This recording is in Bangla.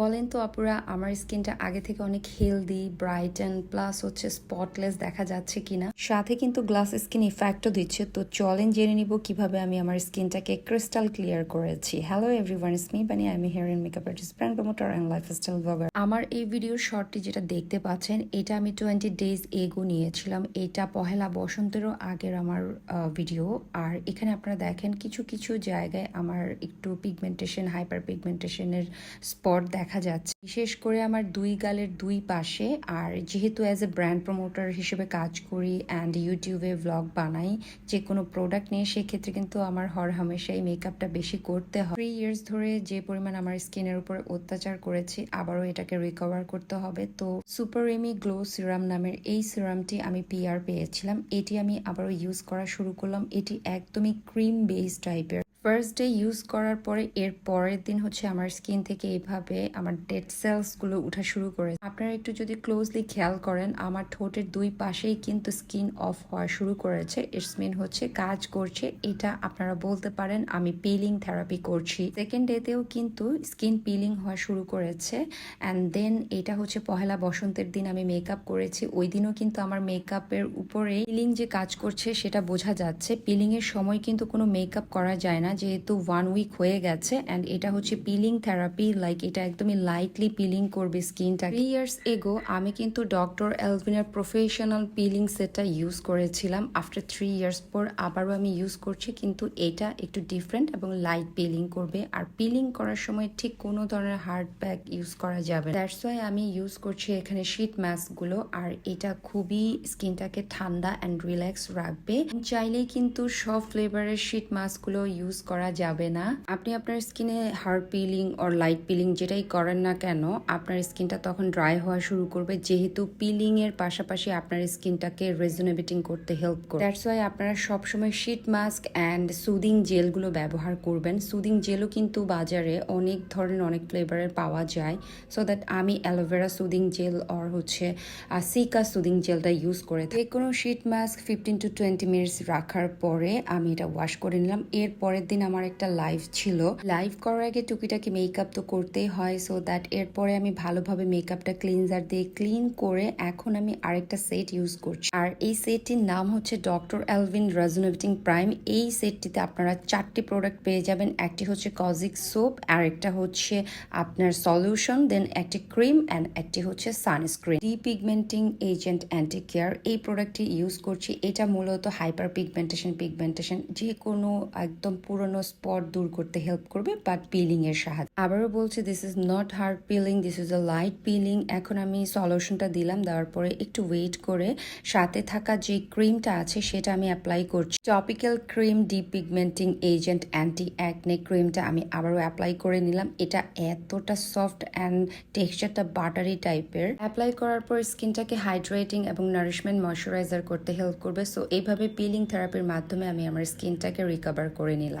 বলেন তো আপুরা, আমার স্কিনটা আগে থেকে অনেক হেলদি ব্রাইট অ্যান্ড প্লাস হচ্ছে স্পটলেস দেখা যাচ্ছে কিনা? সাথে কিন্তু গ্লাস স্কিন ইফেক্টও দিচ্ছে। তো চলেন জেনে নিব কীভাবে আমি আমার স্কিনটাকে ক্রিস্টাল ক্লিয়ার করেছি। হ্যালো এভরিওয়ান স্মি বানি আমি hair and makeup artist brand promoter and lifestyle blogger আমার এই ভিডিওর শর্টটি যেটা দেখতে পাচ্ছেন, এটা আমি টোয়েন্টি ডেজ এগো নিয়েছিলাম। এটা পহেলা বসন্তেরও আগের আমার ভিডিও আর এখানে আপনারা দেখেন কিছু কিছু জায়গায় আমার একটু পিগমেন্টেশন হাইপার পিগমেন্টেশনের স্পট দেখা যাচ্ছে। বিশেষ করে আমার দুই গালের দুই পাশে আর যেহেতু অ্যাজ এ ব্র্যান্ড প্রমোটার হিসেবে কাজ করি অ্যান্ড ইউটিউবে ব্লগ বানাই যে কোনো প্রোডাক্ট নিয়ে, সেক্ষেত্রে কিন্তু আমার হর হামেশাই মেকআপটা বেশি করতে হয়। থ্রি ইয়ার্স ধরে যে পরিমাণ আমার স্কিনের উপর অত্যাচার করেছি, আবারও এটাকে রিকভার করতে হবে। তো সুপার এমি গ্লো সিরাম নামের এই সিরামটি আমি পিআর পেয়েছিলাম। এটি আমি আবারও ইউজ করা শুরু করলাম। এটি একদমই ক্রিম বেস টাইপের ফার্স্ট ডে ইউজ করার পরে, এর পরের দিন হচ্ছে আমার স্কিন থেকে এইভাবে আমার ডেড সেলসগুলো উঠা শুরু করে আপনারা একটু যদি ক্লোজলি খেয়াল করেন, আমার ঠোঁটের দুই পাশেই কিন্তু স্কিন অফ হওয়া শুরু করেছে। ইটস মিন হচ্ছে কাজ করছে। এটা আপনারা বলতে পারেন, আমি পিলিং থেরাপি করছি। সেকেন্ড ডেতেও কিন্তু স্কিন পিলিং হওয়া শুরু করেছে। অ্যান্ড দেন এটা হচ্ছে পহেলা বসন্তের দিন আমি মেকআপ করেছি। ওই দিনও কিন্তু আমার মেকআপের উপরে পিলিং যে কাজ করছে, সেটা বোঝা যাচ্ছে। পিলিং এর সময় কিন্তু কোনো মেকআপ করা যায় না। যেহেতু ওয়ান উইক হয়ে গেছে অ্যান্ড এটা হচ্ছে পিলিং থেরাপি লাইক এটা একদমই লাইটলি পিলিং করবে স্কিনটা থ্রি ইয়ার্স এগো আমি কিন্তু ডক্টর এলভিনের প্রফেশনাল পিলিং সেটটা ইউজ করেছিলাম। আফটার থ্রি ইয়ার্স পর আবারও আমি ইউজ করছি, কিন্তু এটা একটু ডিফারেন্ট এবং লাইট পিলিং করবে। আর পিলিং করার সময় ঠিক কোনো ধরনের হার্ড প্যাক ইউজ করা যাবে দ্যাটস ওয়াই আমি ইউজ করছি এখানে শীত মাস্কগুলো আর এটা খুবই স্কিনটাকে ঠান্ডা অ্যান্ড রিল্যাক্স রাখবে। চাইলেই কিন্তু সব ফ্লেভারের শীত মাস্কগুলো ইউজ করা যাবে না। আপনি আপনার স্কিনে hard peeling or light peeling যেটাই করেন না কেন, আপনার স্কিনটা তখন ড্রাই হওয়া শুরু করবে। যেহেতু পিলিং এর পাশাপাশি আপনার স্কিনটাকে রেজনেবেটিং করতে হেল্প করে দ্যাটস ওয়াই আপনারা সবসময় শীট মাস্ক অ্যান্ড সুদিং জেলগুলো ব্যবহার করবেন। সুদিং জেলও কিন্তু বাজারে অনেক ধরনের, অনেক ফ্লেভারের পাওয়া যায়। সো দ্যাট আমি aloe vera soothing gel or হচ্ছে সিকা সুদিং জেলটা ইউজ করে থাকি। কোনো sheet mask fifteen to twenty minutes রাখার পরে আমি এটা ওয়াশ করে নিলাম। এর পরের দিন আমার একটা লাইভ ছিল। লাইভ করার আগে টুকিটাকি মেকআপ তো করতেই হয় সো দ্যাট এরপরে আমি ভালোভাবে মেকআপটা ক্লিনজার দিয়ে ক্লিন করে এখন আমি আরেকটা সেট ইউজ করছি। আর এই সেটটির নাম হচ্ছে ডক্টর এলভিন রেজোনেটিং প্রাইম এই সেটটিতে আপনারা চারটি প্রোডাক্ট পেয়ে যাবেন, একটি হচ্ছে কজিক সোপ আর একটা হচ্ছে আপনার সলিউশন দেন একটি ক্রিম অ্যান্ড একটি হচ্ছে sunscreen depigmenting agent anti care এই প্রোডাক্টটি ইউজ করছি। এটা মূলত হাইপার পিগমেন্টেশন পিগমেন্টেশন যে কোনো একদম পুরনো স্পট দূর করতে হেল্প করবে বাট পিলিং এর সাহায্যে। আবারও বলছি this is not hard peeling this is a light peeling এখন আমি সলিউশনটা দিলাম, দেওয়ার পরে একটু ওয়েট করে সাথে থাকা যে ক্রিমটা আছে, সেটা আমি অ্যাপ্লাই করছি। Topical cream depigmenting agent anti acne ক্রিমটা আমি আবারও অ্যাপ্লাই করে নিলাম। এটা এতটা সফট অ্যান্ড টেক্সচারটা বাটারি টাইপের অ্যাপ্লাই করার পর স্কিনটাকে হাইড্রেটিং এবং নারিশমেন্ট ময়শ্চারাইজার করতে হেল্প করবে। সো এইভাবে পিলিং থেরাপির মাধ্যমে আমি আমার স্কিনটাকে রিকভার করে নিলাম।